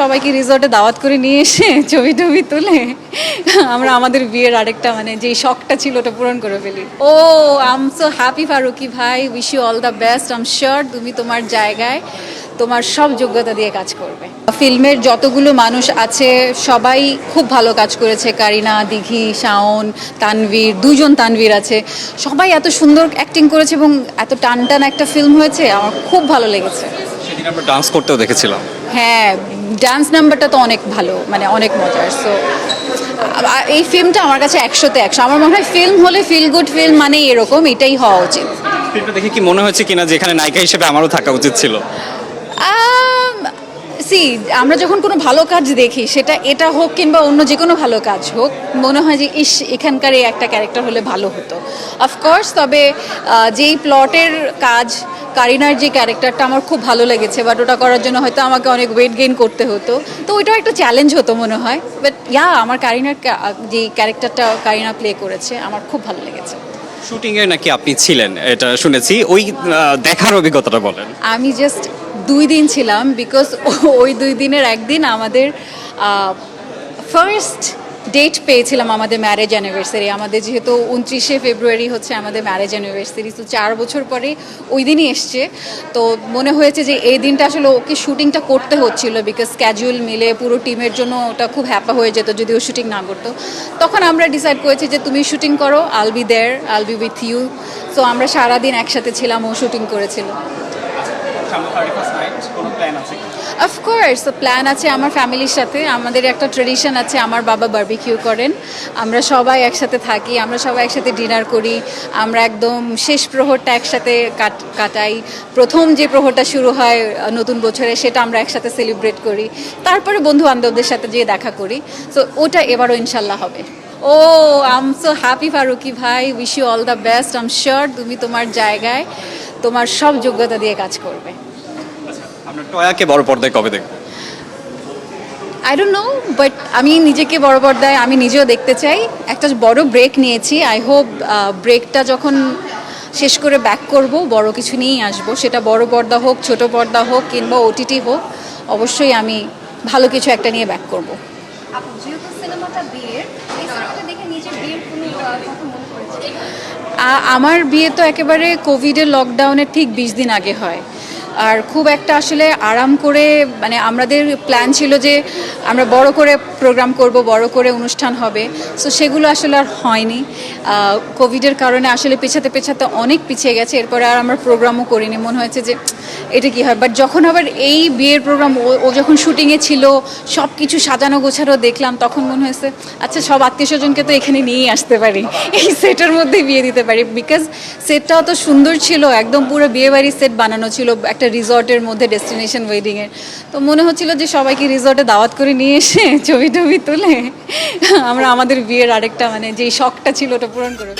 সবাইকে রিসর্টে দাওয়াত করে নিয়ে এসে ছবি টবি তুলে আমরা আমাদের বিয়ের আরেকটা মানে যেই শখটা ছিল ওটা পূরণ করে ফেলি। Oh I'm so happy Faruqui ভাই। Wish you all the best I'm sure তুমি তোমার জায়গায় তোমার সব যোগ্যতা দিয়ে কাজ করবে। ফিল্মের যতগুলো মানুষ আছে সবাই খুব ভালো কাজ করেছে। কারিনা দিঘি শাওন তানভীর দুজন তানভীর আছে। সবাই এত সুন্দর অ্যাক্টিং করেছে এবং এত টান টান একটা ফিল্ম হয়েছে আমার খুব ভালো লেগেছে। সেদিন আমরা ডান্স করতেও দেখেছিলাম। হ্যাঁ ডান্স নাম্বারটা তো অনেক ভালো মানে অনেক মজার সো এই ফিল্মটা আমার কাছে একশোতে একশো। আমার মনে হয় ফিল্ম হলে ফিল গুড ফিল্ম মানে এরকম এটাই হওয়া উচিত। ফিল্মটা দেখে কি মনে হচ্ছে কিনা যে এখানে নায়িকা হিসেবে আমারও থাকা উচিত ছিল? সি আমরা যখন কোনো ভালো কাজ দেখি সেটা এটা হোক কিংবা অন্য যে কোনো ভালো কাজ হোক মনে হয় যে ইস এখানকার এই একটা ক্যারেক্টার হলে ভালো হতো। অফকোর্স তবে যেই প্লটের কাজ কারিনার যে ক্যারেক্টারটা আমার খুব ভালো লেগেছে বাট ওটা করার জন্য হয়তো আমাকে অনেক ওয়েট গেইন করতে হতো। তো ওইটাও একটা চ্যালেঞ্জ হতো মনে হয়। বাট ইয়া আমার কারিনার যে ক্যারেক্টারটা কারিনা প্লে করেছে আমার খুব ভালো লেগেছে। শুটিং এ নাকি আপনি ছিলেন? এটা শুনেছি। ওই দেখার অভিজ্ঞতাটা বলেন। আমি জাস্ট দুই দিন ছিলাম বিকজ ওই দুই দিনের একদিন আমাদের ফার্স্ট ডেট পেয়েছিলাম আমাদের ম্যারেজ অ্যানিভার্সারি আমাদের যেহেতু উনত্রিশে ফেব্রুয়ারি হচ্ছে আমাদের ম্যারেজ অ্যানিভার্সারি তো চার বছর পরে ওই দিনই এসছে। তো মনে হয়েছে যে এই দিনটা আসলে ওকে শুটিংটা করতে হচ্ছিল বিকজ ক্যাজুয়াল মিলে পুরো টিমের জন্য ওটা খুব হ্যাপা হয়ে যেত যদি ও শুটিং না করতো। তখন আমরা ডিসাইড করেছি যে তুমি শুটিং করো I'll be there I'll be with you so আমরা সারাদিন একসাথে ছিলাম, ও শুটিং করেছিল। অফকোর্স প্ল্যান আছে? আমার ফ্যামিলির সাথে। আমাদের একটা ট্রেডিশন আছে, আমার বাবা বারবিকিউ করেন। আমরা সবাই একসাথে থাকি, আমরা সবাই একসাথে ডিনার করি। আমরা একদম শেষ প্রহরটা একসাথে কাট- কাটাই। প্রথম যে প্রহরটা শুরু হয় নতুন বছরে, সেটা আমরা একসাথে সেলিব্রেট করি। তারপরে বন্ধু বান্ধবদের সাথে যেয়ে দেখা করি। সো ওটা এবারও ইনশাল্লাহ হবে। Oh I'm so happy Faruqui ভাই। Wish you all the best I'm sure তুমি তোমার জায়গায় তোমার সব যোগ্যতা দিয়ে কাজ করবে। আপনার টয়াকে বড় পর্দায় কবে দেখব আই ডোন্ট নো বাট আমি নিজেকে বড় পর্দায় আমি নিজেও দেখতে চাই। একটা বড় ব্রেক নিয়েছি। আই হোপ ব্রেকটা যখন শেষ করে ব্যাক করব বড় কিছু নিয়েই আসব। সেটা বড় পর্দা হোক ছোট পর্দা হোক কিংবা ওটিটি হোক অবশ্যই আমি ভালো কিছু একটা নিয়ে ব্যাক করব। মনে আমার বিয়ে তো একেবারে কোভিডের লকডাউনের ঠিক বিশ দিন আগে হয়। আর খুব একটা আসলে আরাম করে মানে আমাদের প্ল্যান ছিল যে আমরা বড় করে প্রোগ্রাম করব, বড় করে অনুষ্ঠান হবে। সো সেগুলো আসলে আর হয়নি। কোভিডের কারণে আসলে পেছাতে পেছাতে অনেক পিছিয়ে গেছে। এরপরে আর আমরা প্রোগ্রামও করিনি। মনে হয়েছে যে এটা কি হয়? বাট যখন আবার এই বিয়ের প্রোগ্রাম ও যখন শুটিংয়ে ছিল সব কিছু সাজানো গোছানো দেখলাম, তখন মনে হয়েছে আচ্ছা সব আত্মীয় স্বজনকে তো এখানে নিয়েই আসতে পারি। এই সেটের মধ্যেই বিয়ে দিতে পারি। বিকজ সেটটাও তো সুন্দর ছিল, একদম পুরো বিয়ে বাড়ির সেট বানানো ছিল। একটা রিসর্টের মধ্যে ডেস্টিনেশন ওয়েডিংয়ের তো মনে হচ্ছিল যে সবাইকে রিসর্টে দাওয়াত করে নিয়ে এসে ছবি টবি তুলে আমরা আমাদের বিয়ের আরেকটা মানে যেই শখটা ছিল ওটা পূরণ করে